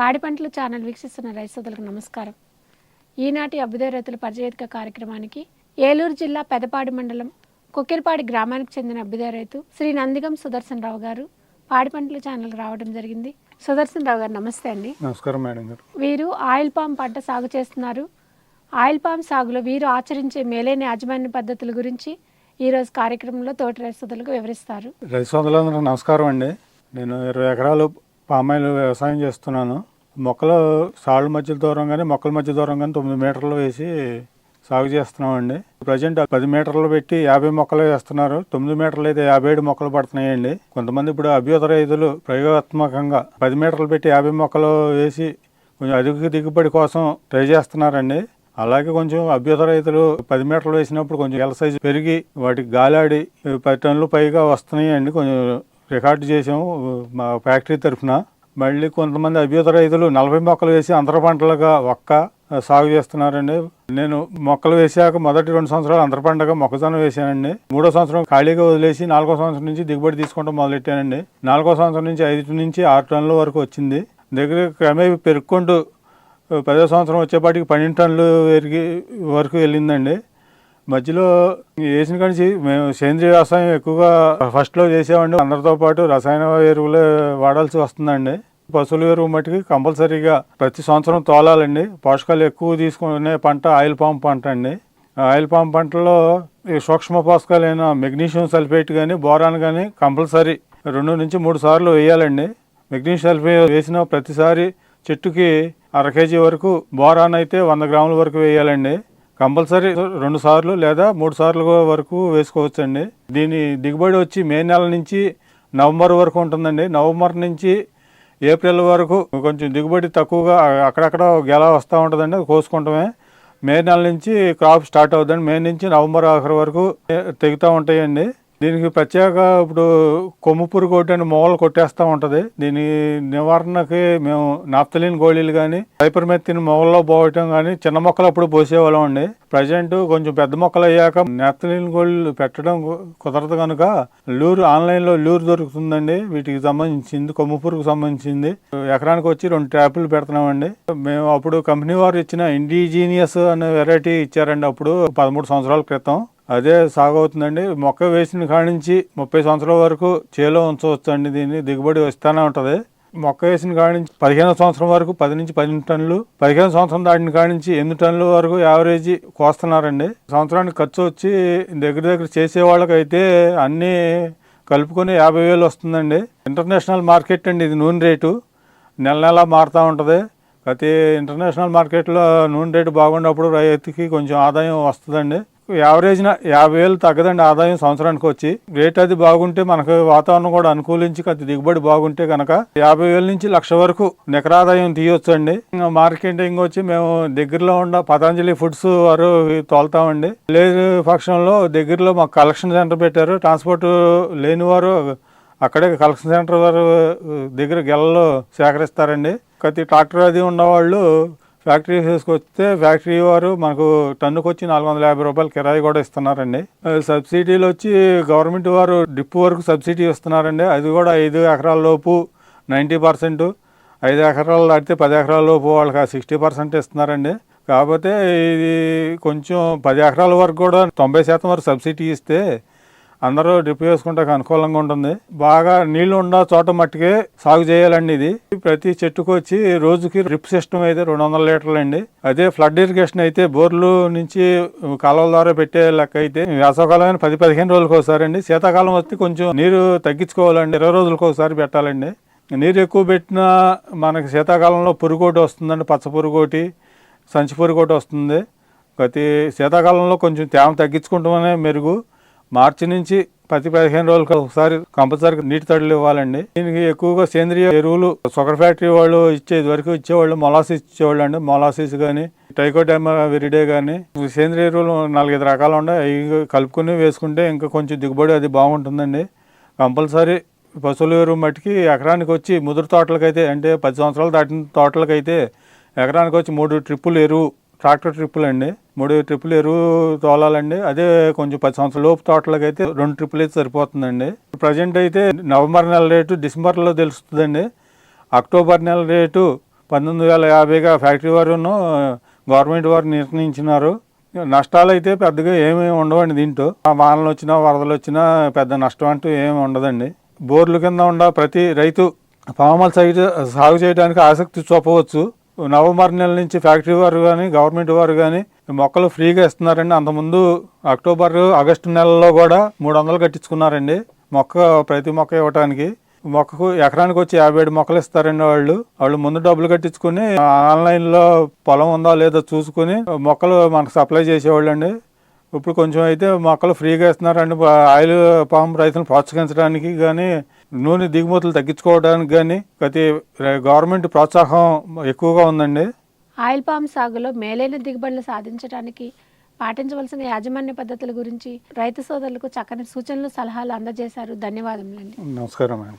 పాడి పంటలు ఛానల్ వీక్షిస్తున్న రైతులకు నమస్కారం. ఈనాటి అభ్యుదయ రైతుల పరిచయక కార్యక్రమానికి ఏలూరు జిల్లా పెదపాడి మండలం కొక్కిరిపాడి గ్రామానికి చెందిన అభ్యుదయ రైతు శ్రీ నందిగం సుదర్శన్ రావు గారు పాడి పంటల ఛానల్ రావడం జరిగింది. సుదర్శన్ రావు గారు నమస్తే అండి. నమస్కారం మేడం గారు. వీరు ఆయిల్ పామ్ పంట సాగు చేస్తున్నారు. ఆయిల్ పామ్ సాగులో వీరు ఆచరించే మేలైన యాజమాన్య పద్ధతుల గురించి ఈరోజు కార్యక్రమంలో తోటి రైతులకు వివరిస్తారు. రైతు సోదరులందరూ నమస్కారం అండి. నేను ఇరవై ఎకరాలు పామాయిల్ వ్యవసాయం చేస్తున్నాను. మొక్కలు సాళ్ళ మధ్య దూరం కానీ మొక్కల మధ్య దూరం కానీ తొమ్మిది మీటర్లు వేసి సాగు చేస్తున్నామండి. ప్రజెంట్ పది మీటర్లు పెట్టి యాభై మొక్కలు వేస్తున్నారు. తొమ్మిది మీటర్లు అయితే యాభై ఏడు మొక్కలు పడుతున్నాయండి. కొంతమంది ఇప్పుడు అభ్యుత రైతులు ప్రయోగాత్మకంగా పది మీటర్లు పెట్టి యాభై మొక్కలు వేసి కొంచెం అధిక దిగుబడి కోసం ట్రై చేస్తున్నారండి. అలాగే కొంచెం అభ్యుత రైతులు పది మీటర్లు వేసినప్పుడు కొంచెం ఎల్ సైజు పెరిగి వాటికి గాలాడి పది టన్నులు పైగా వస్తున్నాయండి. కొంచెం రికార్డు చేసాము మా ఫ్యాక్టరీ తరఫున. మళ్ళీ కొంతమంది అభ్యుత రైతులు నలభై మొక్కలు వేసి అంతర పంటలుగా ఒక్క సాగు చేస్తున్నారండి. నేను మొక్కలు వేసాక మొదటి రెండు సంవత్సరాలు అంతర పంటగా మొక్కజొన్న వేసానండి మూడో సంవత్సరం ఖాళీగా వదిలేసి నాలుగో సంవత్సరం నుంచి దిగుబడి తీసుకుంటాం మొదలెట్టానండి. నాలుగో సంవత్సరం నుంచి ఐదు నుంచి ఆరు టన్నుల వరకు వచ్చింది. దగ్గర క్రమేపీ పెరుక్కుంటూ పదో సంవత్సరం వచ్చేపాటికి పన్నెండు టన్నులు పెరిగి వరకు వెళ్ళిందండి. మధ్యలో వేసిన కానీ మేము సేంద్రియ వ్యవసాయం ఎక్కువగా ఫస్ట్లో చేసామండి అందరితో పాటు రసాయన ఎరువులు వాడాల్సి వస్తుందండి. పశువుల ఎరువు మట్టికి కంపల్సరీగా ప్రతి సంవత్సరం తోలాలండి. పోషకాలు ఎక్కువ తీసుకునే పంట ఆయిల్ పామ్ పంట అండి. ఆయిల్ పామ్ పంటలో ఈ సూక్ష్మ పోషకాలైన మెగ్నీషియం సల్ఫేట్ కానీ బోరాన్ కానీ కంపల్సరీ రెండు నుంచి మూడు సార్లు వేయాలండి. మెగ్నీషియం సల్ఫేట్ వేసిన ప్రతిసారి చెట్టుకి అర కేజీ వరకు బోరాన్ అయితే వంద గ్రాముల వరకు వేయాలండి. కంపల్సరీ రెండు సార్లు లేదా మూడు సార్లు వరకు వేసుకోవచ్చండి. దీని దిగుబడి వచ్చి మే నెల నుంచి నవంబర్ వరకు ఉంటుందండి. నవంబర్ నుంచి ఏప్రిల్ వరకు కొంచెం దిగుబడి తక్కువగా అక్కడక్కడ గెల వస్తూ ఉంటుందండి అది మే నెల నుంచి క్రాప్ స్టార్ట్ అవుతుందండి మే నుంచి నవంబర్ ఆఖరి వరకు తెగుతూ ఉంటాయండి. దీనికి ప్రత్యేక ఇప్పుడు కొమ్ము పురుగు ఒకటి అని మూలలు కొట్టేస్తూ ఉంటుంది. దీని నివారణకి మేము నాప్తలిన్ గోళీలు కానీ హైపర్మెత్తిన్ మొగల్లో పోవటం కానీ చిన్న మొక్కలు అప్పుడు పోసేవాళ్ళం అండి. ప్రజెంట్ కొంచెం పెద్ద మొక్కలు అయ్యాక నాప్తలిన్ గోళీలు పెట్టడం కుదరదు కనుక లూరు ఆన్లైన్లో లూరు దొరుకుతుందండి. వీటికి సంబంధించింది కొమ్ము పురుగుకు సంబంధించింది. ఎకరానికి వచ్చి రెండు ట్యాపులు పెడుతున్నామండి. మేము అప్పుడు కంపెనీ వారు ఇచ్చిన ఇండిజీనియస్ అనే వెరైటీ ఇచ్చారండి అప్పుడు పదమూడు సంవత్సరాల క్రితం. అదే సాగు అవుతుందండి మొక్క వేసిన కాడి నుంచి ముప్పై సంవత్సరాల వరకు చేలో ఉంచవచ్చు అండి దీన్ని. దిగుబడి వస్తూనే ఉంటుంది. మొక్క వేసిన కాడి నుంచి పదిహేను సంవత్సరం వరకు పది నుంచి పదిహేను టన్నులు పదిహేను సంవత్సరం దాటిన కాడి నుంచి ఎనిమిది టన్నుల వరకు యావరేజ్ కోస్తున్నారండి. సంవత్సరానికి ఖర్చు వచ్చి దగ్గర దగ్గర చేసే వాళ్ళకైతే అన్నీ కలుపుకొని యాభై వేలు వస్తుందండి. ఇంటర్నేషనల్ మార్కెట్ అండి ఇది నూనె రేటు. నెల నెల మారుతూ ఉంటుంది. ప్రతి ఇంటర్నేషనల్ మార్కెట్లో నూనె రేటు బాగున్నప్పుడు రైతుకి కొంచెం ఆదాయం వస్తుందండి. యావరేజ్ యాభై వేలు తగ్గదండి ఆదాయం సంవత్సరానికి వచ్చి రేట్ అది బాగుంటే మనకు వాతావరణం కూడా అనుకూలించి కొద్ది దిగుబడి బాగుంటే కనుక యాభై వేల నుంచి లక్ష వరకు నికర ఆదాయం తీయొచ్చు అండి మార్కెటింగ్ వచ్చి మేము దగ్గరలో ఉన్న పతంజలి ఫుడ్స్ వారు తోలుతామండి. లేదు పక్షంలో దగ్గరలో మాకు కలెక్షన్ సెంటర్ పెట్టారు. ట్రాన్స్పోర్ట్ లేని వారు అక్కడే కలెక్షన్ సెంటర్ వారు దగ్గర గెలలో సేకరిస్తారండి. ప్రతి ట్రాక్టర్ అది ఉన్నవాళ్ళు ఫ్యాక్టరీ తీసుకొస్తే ఫ్యాక్టరీ వారు మనకు టన్నుకు వచ్చి నాలుగు వందల యాభై రూపాయలు కిరాయి కూడా ఇస్తున్నారండి. సబ్సిడీలు వచ్చి గవర్నమెంట్ వారు డిప్ వరకు సబ్సిడీ ఇస్తున్నారండి. అది కూడా ఐదు ఎకరాల లోపు నైంటీ పర్సెంట్. ఐదు ఎకరాలు దాటితే పది ఎకరాల లోపు వాళ్ళకి సిక్స్టీ పర్సెంట్ ఇస్తున్నారండి. కాకపోతే ఇది కొంచెం పది ఎకరాల వరకు కూడా తొంభై శాతం వరకు సబ్సిడీ ఇస్తే అందరూ డ్రిప్ వేసుకుంటే అనుకూలంగా ఉంటుంది. బాగా నీళ్ళు ఉన్న చోట మట్టుకే సాగు చేయాలండి ఇది. ప్రతి చెట్టుకు వచ్చి రోజుకి డ్రిప్ సిస్టమ్ అయితే రెండు వందల లీటర్లు అండి అదే ఫ్లడ్ ఇరిగేషన్ అయితే బోర్లు నుంచి కాలువల ద్వారా పెట్టే లెక్క అయితే వేసవకాలం పది పదిహేను రోజులకు ఒకసారి అండి. శీతాకాలం వస్తే కొంచెం నీరు తగ్గించుకోవాలండి. ఇరవై రోజులకు ఒకసారి పెట్టాలండి. నీరు ఎక్కువ పెట్టినా మనకి శీతాకాలంలో పురుగోటి వస్తుందండి. పచ్చ పురుగోటి సంచి పురుగోటి వస్తుంది. ప్రతి శీతాకాలంలో కొంచెం తేమ తగ్గించుకుంటామనే మెరుగు. మార్చి నుంచి ప్రతి పదిహేను రోజులకు ఒకసారి కంపల్సరీ నీటి తడులు ఇవ్వాలండి. దీనికి ఎక్కువగా సేంద్రియ ఎరువులు షుగర్ ఫ్యాక్టరీ వాళ్ళు ఇచ్చేది వరకు ఇచ్చేవాళ్ళు మొలాసిస్ ఇచ్చేవాళ్ళు అండి మొలాసిస్ కానీ టైకోడెమా విరిడే కానీ సేంద్రియ ఎరువులు నాలుగైదు రకాలు ఉన్నాయి. అవి కలుపుకొని వేసుకుంటే ఇంకా కొంచెం దిగుబడి అది బాగుంటుందండి. కంపల్సరీ పశువుల ఎరువు మట్టికి ఎకరానికి వచ్చి ముదురు తోటలకైతే అంటే పది సంవత్సరాలు దాటిన తోటలకైతే ఎకరానికి వచ్చి మూడు ట్రిప్పులు ఎరువు ట్రాక్టర్ ట్రిప్పులు అండి మూడు ట్రిప్పులు ఎరువు తోలాలండి. అదే కొంచెం పది సంవత్సరాల లోపు తోటలకు అయితే రెండు ట్రిప్పులు అయితే సరిపోతుందండి. ప్రజెంట్ అయితే నవంబర్ నెల రేటు డిసెంబర్లో తెలుస్తుందండి. అక్టోబర్ నెల రేటు పంతొమ్మిది వేల యాభైగా ఫ్యాక్టరీ వారును గవర్నమెంట్ వారు నిర్ణయించినారు. నష్టాలు అయితే పెద్దగా ఏమీ ఉండవండి దీంట్లో. వానలు వచ్చినా వరదలు వచ్చినా పెద్ద నష్టం అంటూ ఏమి ఉండదండి. బోర్లు కింద ఉండ ప్రతి రైతు పామాల్ సైడ్ సాగు చేయడానికి ఆసక్తి చూపవచ్చు. నవంబర్ నెల నుంచి ఫ్యాక్టరీ వారు కానీ గవర్నమెంట్ వారు కానీ మొక్కలు ఫ్రీగా ఇస్తున్నారండి. అంతకుముందు అక్టోబర్ ఆగస్టు నెలలో కూడా మూడు వందలు కట్టించుకున్నారండి. మొక్క ప్రతి మొక్క ఇవ్వటానికి. మొక్కకు ఎకరానికి వచ్చి యాభై ఏడు మొక్కలు ఇస్తారండి వాళ్ళు. వాళ్ళు ముందు డబ్బులు కట్టించుకుని ఆన్లైన్లో పొలం ఉందా లేదో చూసుకుని మొక్కలు మనకు సప్లై చేసేవాళ్ళు అండి ఇప్పుడు కొంచెం అయితే మొక్కలు ఫ్రీగా ఇస్తున్నారండి. ఆయిల్ పామ్ రైతులను ప్రోత్సహించడానికి కానీ నూనె దిగుమతులు తగ్గించుకోవడానికి కానీ ప్రతి గవర్నమెంట్ ప్రోత్సాహం ఎక్కువగా ఉందండి. ఆయిల్ పామ్ సాగులో మేలైన దిగుబడులు సాధించడానికి పాటించవలసిన యాజమాన్య పద్ధతుల గురించి రైతు సోదరులకు చక్కని సూచనలు సలహాలు అందజేశారు. ధన్యవాదములండి. నమస్కారం అండి.